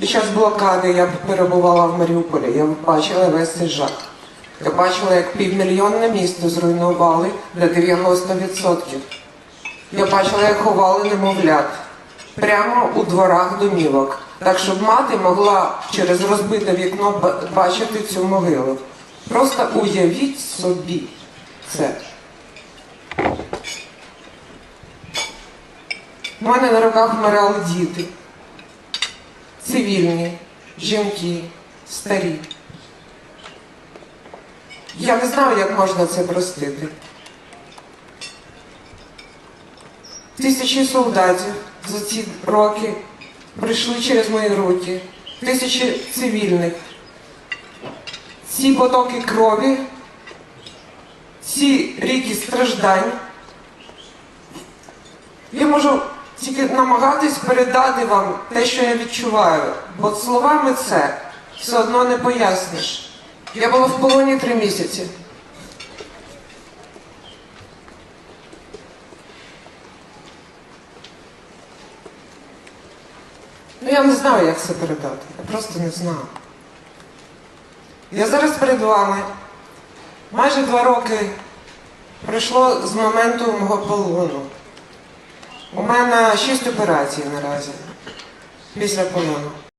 Під час блокади я перебувала в Маріуполі, я бачила весь цей жах. Я бачила, як півмільйонне місто зруйнували на 90%. Я бачила, як ховали немовлят прямо у дворах домівок, так щоб мати могла через розбите вікно бачити цю могилу. Просто уявіть собі це. У мене на руках вмирали діти, цивільні, жінки, старі. Я не знаю, як можна це простити. Тисячі солдатів за ці роки прийшли через мої руки, тисячі цивільних. Ці потоки крові, ці ріки страждань. Я можу тільки намагатись передати вам те, що я відчуваю, бо словами це все одно не поясниш. Я була в полоні три місяці. Ну я не знаю, як це передати. Я просто не знаю. Я зараз перед вами. Майже два роки пройшло з моменту мого полону. У мене шість операцій наразі після полону.